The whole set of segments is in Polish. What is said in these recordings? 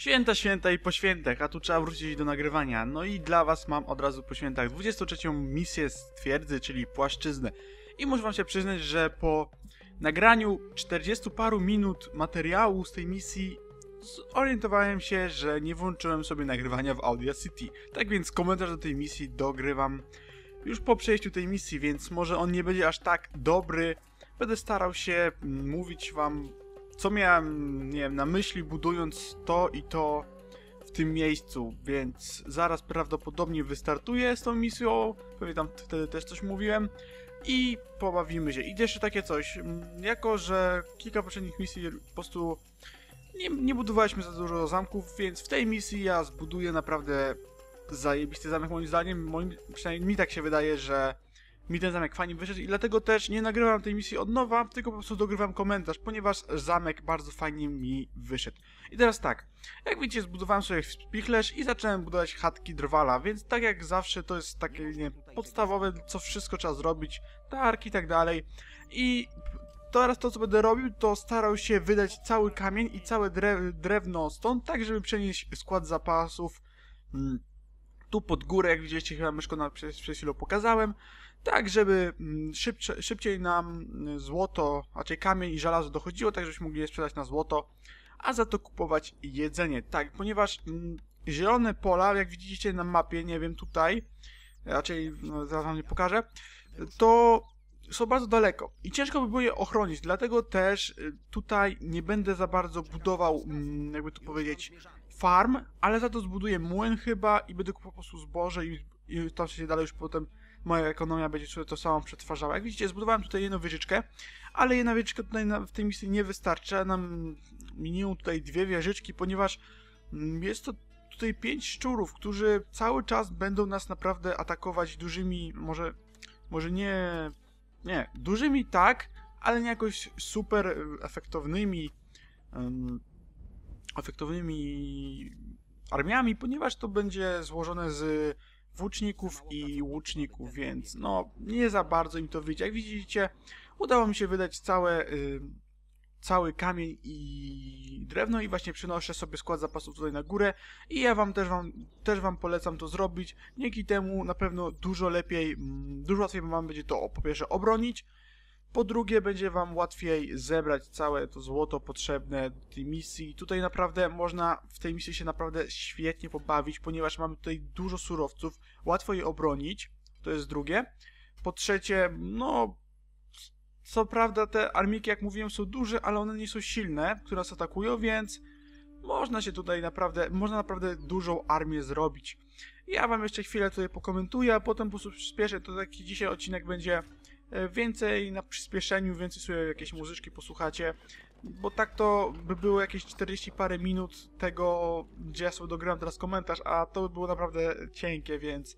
Święta, święta i po świętach, a tu trzeba wrócić do nagrywania. No i dla was mam od razu po świętach 23 misję z twierdzy, czyli płaszczyznę. I muszę wam się przyznać, że po nagraniu 40 paru minut materiału z tej misji zorientowałem się, że nie włączyłem sobie nagrywania w Audacity. Tak więc komentarz do tej misji dogrywam już po przejściu tej misji, więc może on nie będzie aż tak dobry. Będę starał się mm, mówić wam co miałem, nie wiem, na myśli budując to i to w tym miejscu, więc zaraz prawdopodobnie wystartuję z tą misją, pewnie tam wtedy też coś mówiłem i pobawimy się. I jeszcze takie coś, jako że kilka poprzednich misji po prostu nie, nie budowaliśmy za dużo zamków, więc w tej misji ja zbuduję naprawdę zajebisty zamek moim zdaniem, moim, przynajmniej mi tak się wydaje, że mi ten zamek fajnie wyszedł i dlatego też nie nagrywam tej misji od nowa, tylko po prostu dogrywam komentarz, ponieważ zamek bardzo fajnie mi wyszedł. I teraz tak, jak widzicie zbudowałem sobie spichlerz i zacząłem budować chatki drwala, więc tak jak zawsze to jest takie nie, podstawowe, co wszystko trzeba zrobić, tarki i tak dalej. I teraz to, co będę robił, to starał się wydać cały kamień i całe drewno stąd, tak żeby przenieść skład zapasów mm, tu pod górę, jak widzieliście chyba myszko na, przez, przez chwilę pokazałem, tak żeby mm, szybcze, szybciej nam mm, złoto, raczej kamień i żelazo dochodziło, tak żebyśmy mogli je sprzedać na złoto, a za to kupować jedzenie. Tak, ponieważ mm, zielone pola, jak widzicie na mapie, nie wiem tutaj, raczej no, zaraz wam nie pokażę, to są bardzo daleko i ciężko by było je ochronić, dlatego też y, tutaj nie będę za bardzo budował, jakby to powiedzieć, farm, ale za to zbuduję młyn chyba i będę kupował po prostu zboże i, i to się dalej już potem moja ekonomia będzie to samo przetwarzała. Jak widzicie, zbudowałem tutaj jedną wieżyczkę, ale jedna wieżyczka tutaj na, w tej misji nie wystarcza. Nam minimum tutaj dwie wieżyczki, ponieważ mm, jest to tutaj pięć szczurów, którzy cały czas będą nas naprawdę atakować dużymi, może, może nie, nie, dużymi tak, ale nie jakoś super e, efektownymi, um, efektownymi armiami, ponieważ to będzie złożone z włóczników i łuczników, więc no nie za bardzo im to wyjdzie. Jak widzicie, udało mi się wydać całe, y, cały kamień i drewno i właśnie przynoszę sobie skład zapasów tutaj na górę i ja wam też wam, też wam polecam to zrobić. Dzięki temu na pewno dużo lepiej, mm, dużo łatwiej wam będzie to po pierwsze obronić, po drugie, będzie Wam łatwiej zebrać całe to złoto potrzebne do tej misji. Tutaj naprawdę można w tej misji się naprawdę świetnie pobawić, ponieważ mamy tutaj dużo surowców, łatwo je obronić, to jest drugie. Po trzecie, no, co prawda te armiki, jak mówiłem, są duże, ale one nie są silne, które nas atakują, więc można się tutaj naprawdę, można naprawdę dużą armię zrobić. Ja Wam jeszcze chwilę tutaj pokomentuję, a potem po prostu przyspieszę, to taki dzisiaj odcinek będzie więcej na przyspieszeniu, więcej sobie jakieś muzyczki posłuchacie, bo tak to by było jakieś 40 parę minut tego, gdzie ja sobie dogram teraz komentarz, a to by było naprawdę cienkie, więc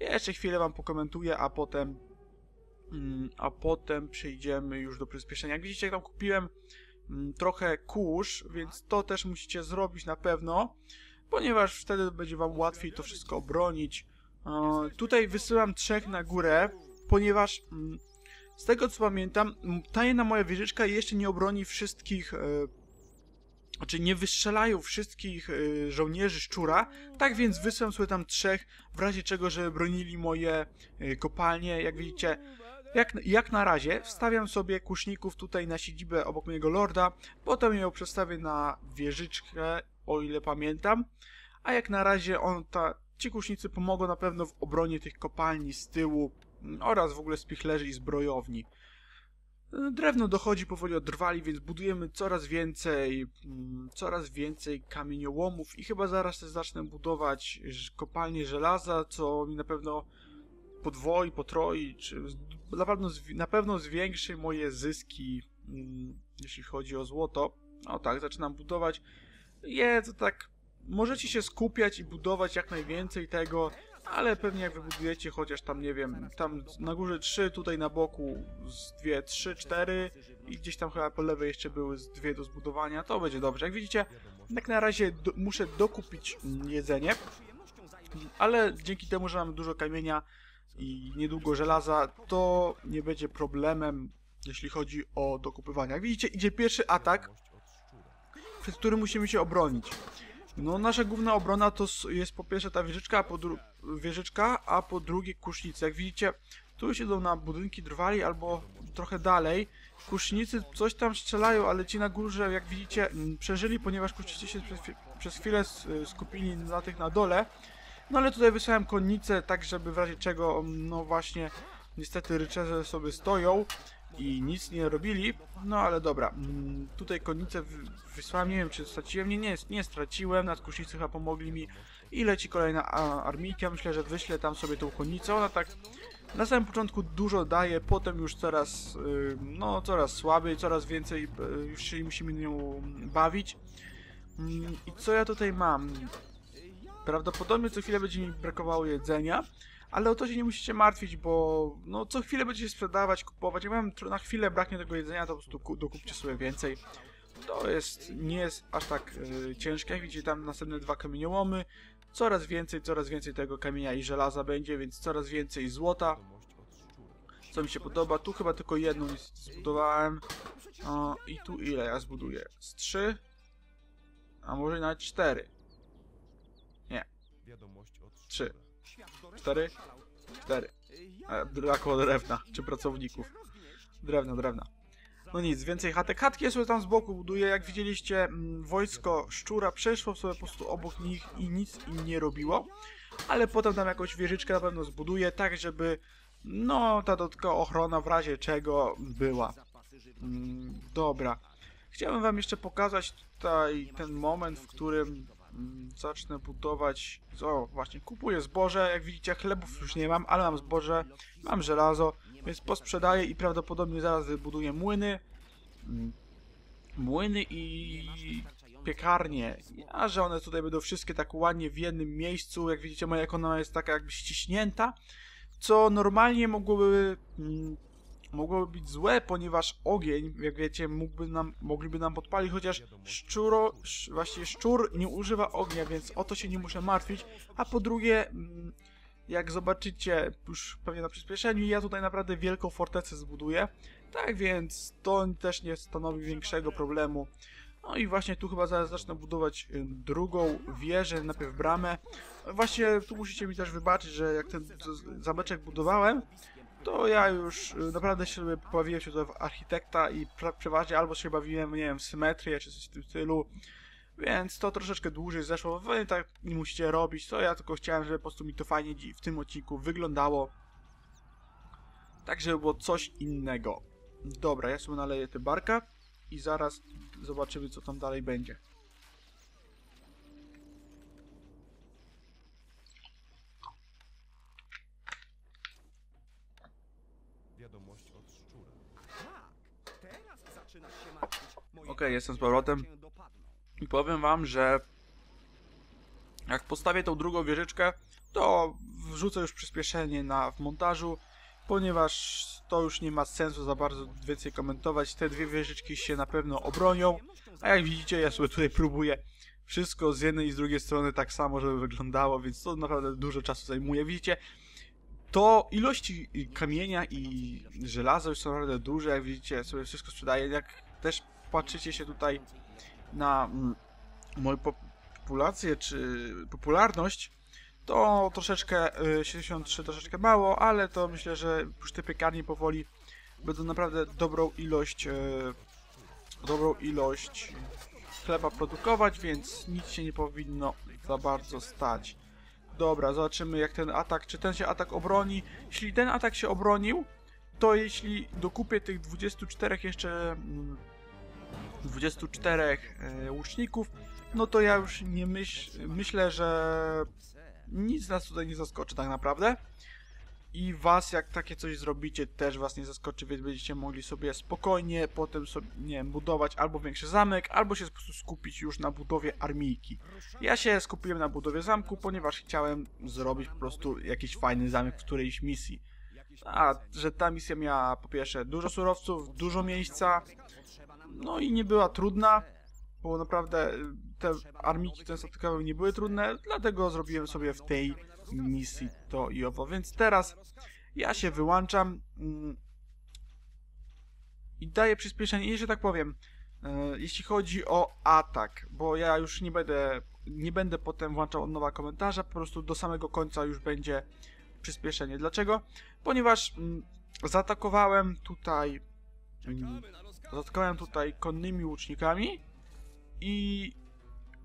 jeszcze chwilę wam pokomentuję, a potem mm, a potem przejdziemy już do przyspieszenia. Jak widzicie, tam kupiłem mm, trochę kurz, więc to też musicie zrobić na pewno, ponieważ wtedy będzie wam łatwiej to wszystko obronić. Tutaj wysyłam trzech na górę, ponieważ mm, z tego co pamiętam, ta jedna moja wieżyczka jeszcze nie obroni wszystkich, e, znaczy nie wystrzelają wszystkich e, żołnierzy szczura, tak więc wysyłam sobie tam trzech, w razie czego, żeby bronili moje e, kopalnie, jak widzicie, jak, jak na razie wstawiam sobie kuszników tutaj na siedzibę obok mojego lorda, potem ją przestawię na wieżyczkę, o ile pamiętam, a jak na razie on, ta, ci kusznicy pomogą na pewno w obronie tych kopalni z tyłu, oraz w ogóle spichlerzy i zbrojowni. Drewno dochodzi powoli od drwali, więc budujemy coraz więcej, mm, coraz więcej kamieniołomów i chyba zaraz też zacznę budować kopalnię żelaza, co mi na pewno podwoi, potroi, czy na pewno, na pewno zwiększy moje zyski, mm, jeśli chodzi o złoto. O tak, zaczynam budować. Je, to tak, możecie się skupiać i budować jak najwięcej tego, ale pewnie jak wybudujecie chociaż tam, nie wiem, tam na górze 3, tutaj na boku z 2, 3, 4 i gdzieś tam chyba po lewej jeszcze były z 2 do zbudowania, to będzie dobrze. Jak widzicie, jak na razie do, muszę dokupić jedzenie, ale dzięki temu, że mam dużo kamienia i niedługo żelaza, to nie będzie problemem, jeśli chodzi o dokupywanie. Jak widzicie, idzie pierwszy atak, przed którym musimy się obronić. No, nasza główna obrona to jest po pierwsze ta wieżyczka, a po, wieżyczka, a po drugie kusznice. Jak widzicie, tu siedzą na budynki drwali albo trochę dalej. Kusznicy coś tam strzelają, ale ci na górze, jak widzicie, przeżyli, ponieważ kusznicy się przez, przez chwilę y, skupili na tych na dole. No ale tutaj wysłałem konnicę, tak żeby w razie czego, mm, no właśnie, niestety ryczerze sobie stoją i nic nie robili. No ale dobra, mm, tutaj konnicę wy- wysłałem, nie wiem czy straciłem, nie, nie, nie straciłem, nadkusznicy chyba pomogli mi i leci kolejna armijka, myślę, że wyślę tam sobie tą konnicę, ona tak na samym początku dużo daje, potem już coraz, y, no coraz słabiej, coraz więcej y, już się musimy nią bawić. Mm, I co ja tutaj mam? Prawdopodobnie co chwilę będzie mi brakowało jedzenia, ale o to się nie musicie martwić, bo no co chwilę będziecie sprzedawać, kupować. Jak wam na chwilę braknie tego jedzenia, to po prostu ku- dokupcie sobie więcej. To jest, nie jest aż tak y, ciężkie. Jak widzicie tam następne dwa kamieniołomy. Coraz więcej, coraz więcej tego kamienia i żelaza będzie, więc coraz więcej złota. Co mi się podoba. Tu chyba tylko jedną zbudowałem. O, I tu ile ja zbuduję? Z trzy? A może nawet cztery. Od Trzy. Cztery? Cztery. E, Brakło drewna, czy pracowników. Drewna, drewna. No nic, więcej chatek. Chatki sobie tam z boku buduję. Jak widzieliście, mm, wojsko szczura przeszło sobie po prostu obok nich i nic im nie robiło. Ale potem tam jakąś wieżyczkę na pewno zbuduję, tak żeby no ta dodatkowa ochrona w razie czego była. Mm, dobra. Chciałbym wam jeszcze pokazać tutaj ten moment, w którym Mm, zacznę budować... O, właśnie, kupuję zboże. Jak widzicie, chlebów już nie mam, ale mam zboże, mam żelazo, więc posprzedaję i prawdopodobnie zaraz wybuduję młyny. Mm, młyny i piekarnie. A że one tutaj będą wszystkie tak ładnie w jednym miejscu. Jak widzicie, moja ekonomia jest taka jakby ściśnięta, co normalnie mogłoby mm, Mogłoby być złe, ponieważ ogień, jak wiecie, mógłby nam, mogliby nam podpalić, chociaż szczuro, sz, właśnie szczur nie używa ognia, więc o to się nie muszę martwić. A po drugie, mm, jak zobaczycie już pewnie na przyspieszeniu, ja tutaj naprawdę wielką fortecę zbuduję. Tak więc to też nie stanowi większego problemu. No i właśnie tu chyba zaraz zacznę budować y, drugą wieżę, najpierw bramę. Właśnie tu musicie mi też wybaczyć, że jak ten zameczek budowałem, to ja już y, naprawdę się bawiłem się w architekta i przeważnie albo się bawiłem, nie wiem, w symetrię czy coś w tym stylu. Więc to troszeczkę dłużej zeszło. Wy tak nie musicie robić, to ja tylko chciałem, żeby po prostu mi to fajnie w tym odcinku wyglądało. Tak, żeby było coś innego. Dobra, ja sobie naleję te barka i zaraz zobaczymy, co tam dalej będzie. Wiadomość od szczura. Tak, teraz zaczynasz się Okej, jestem z powrotem. I powiem wam, że jak postawię tą drugą wieżyczkę, to wrzucę już przyspieszenie na, w montażu, ponieważ to już nie ma sensu za bardzo więcej komentować. Te dwie wieżyczki się na pewno obronią, a jak widzicie, ja sobie tutaj próbuję wszystko z jednej i z drugiej strony tak samo, żeby wyglądało, więc to naprawdę dużo czasu zajmuje. Widzicie, to ilości kamienia i żelaza już są naprawdę duże, jak widzicie, sobie wszystko sprzedaję. Jak też patrzycie się tutaj na mm, moją pop- populację czy popularność, to troszeczkę y, 73 troszeczkę mało, ale to myślę, że już te piekarnie powoli będą naprawdę dobrą ilość y, dobrą ilość chleba produkować, więc nic się nie powinno za bardzo stać. Dobra, zobaczymy jak ten atak, czy ten się atak obroni. Jeśli ten atak się obronił, to jeśli dokupię tych 24 jeszcze mm, 24 e, łuczników, no to ja już nie myśl, myślę, że nic nas tutaj nie zaskoczy tak naprawdę. I was, jak takie coś zrobicie, też was nie zaskoczy, więc będziecie mogli sobie spokojnie potem sobie, nie wiem, budować albo większy zamek, albo się po prostu skupić już na budowie armijki. Ja się skupiłem na budowie zamku, ponieważ chciałem zrobić po prostu jakiś fajny zamek w którejś misji. A, że ta misja miała po pierwsze dużo surowców, dużo miejsca, no i nie była trudna, bo naprawdę y, te które spotykały nie były trudne, dlatego zrobiłem sobie w tej misji to i owo. Więc teraz ja się wyłączam mm, i daję przyspieszenie. I że tak powiem, e, jeśli chodzi o atak, bo ja już nie będę nie będę potem włączał od nowa komentarza, po prostu do samego końca już będzie przyspieszenie. Dlaczego? Ponieważ mm, zaatakowałem tutaj mm, zaatakowałem tutaj konnymi łucznikami i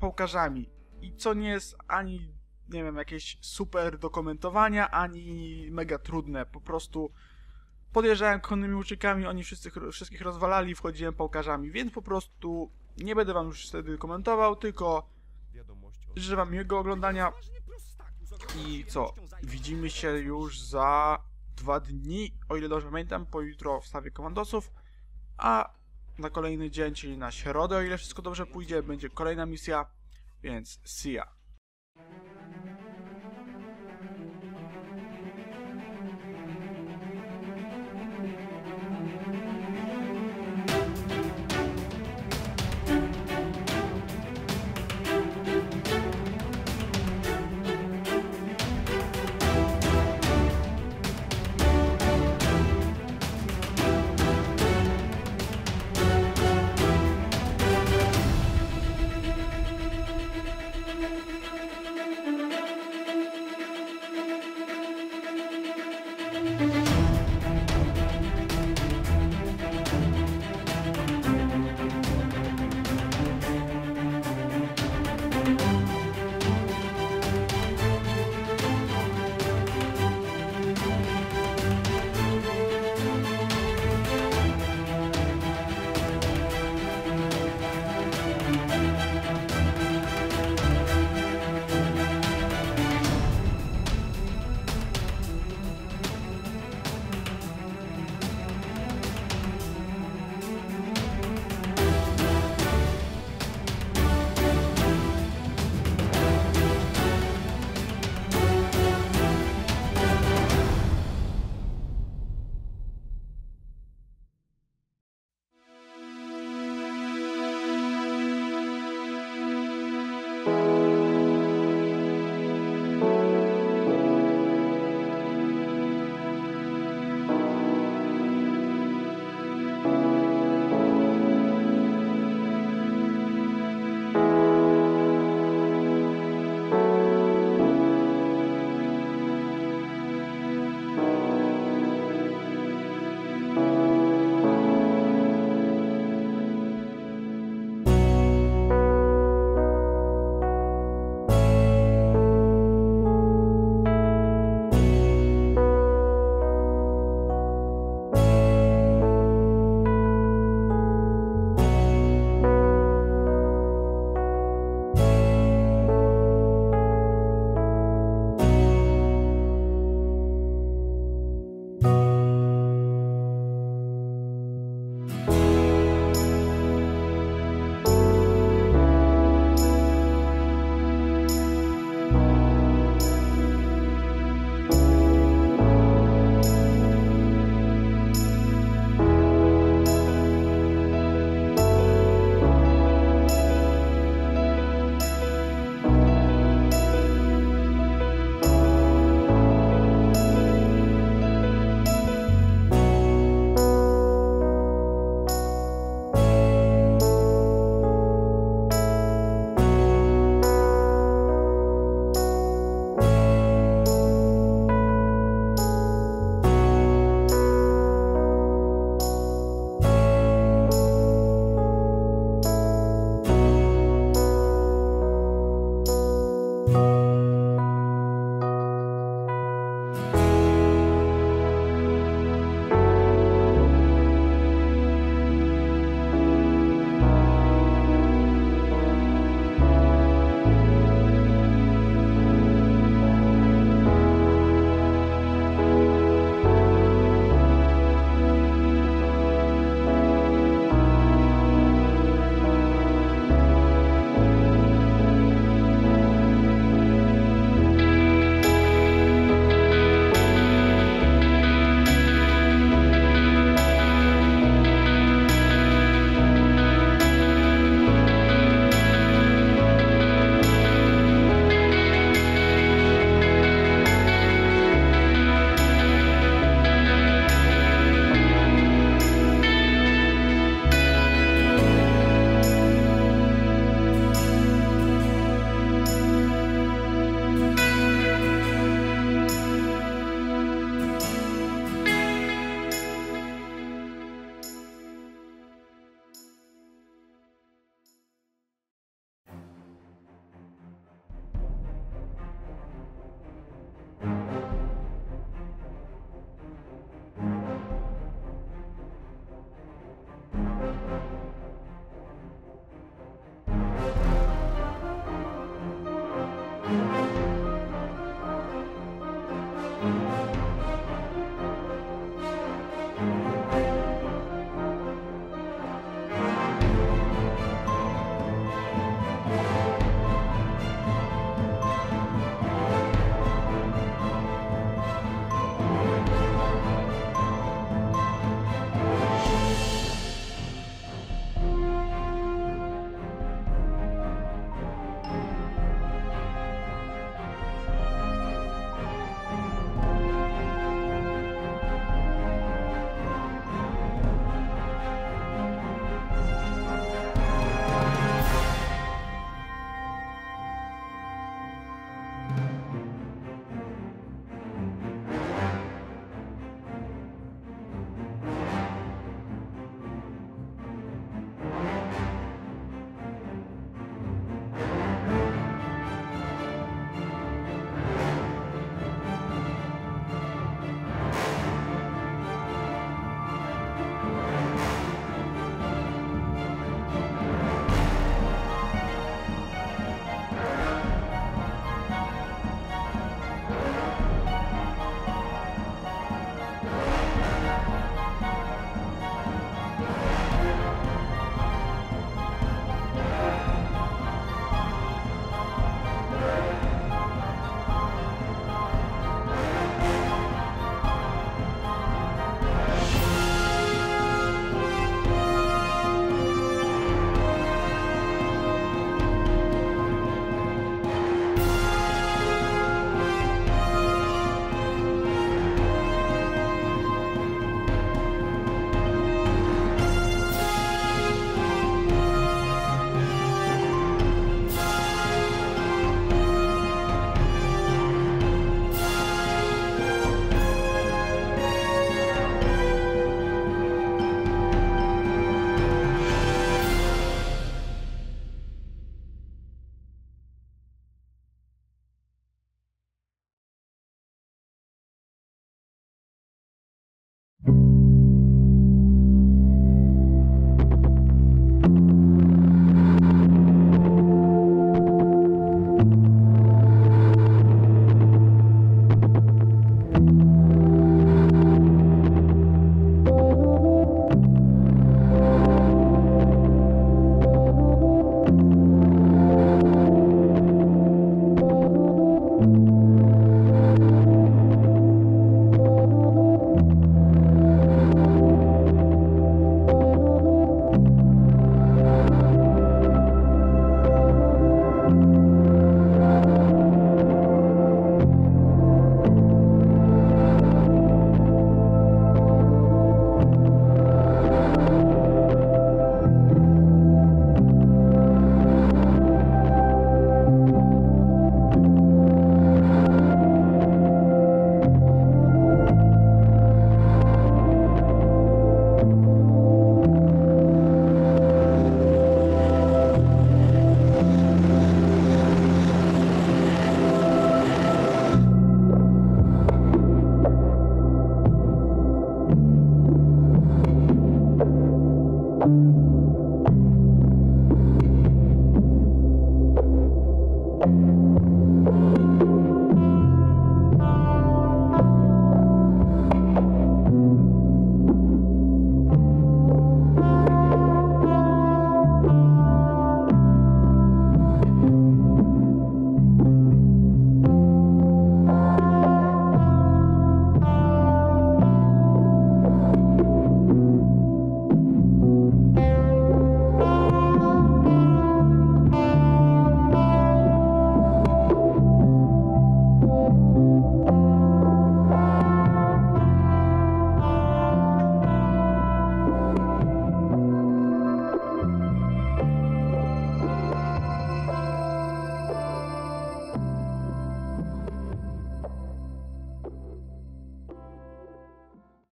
pałkarzami. I co nie jest ani, nie wiem, jakieś super do komentowania, ani mega trudne. Po prostu podjeżdżałem konnymi łucznikami, oni wszyscy, wszystkich rozwalali, wchodziłem pałkarzami, więc po prostu nie będę wam już wtedy komentował, tylko życzę wam miłego oglądania i co? Widzimy się już za dwa dni, o ile dobrze pamiętam, po jutro wstawię komandosów, a na kolejny dzień, czyli na środę, o ile wszystko dobrze pójdzie, będzie kolejna misja, więc see ya.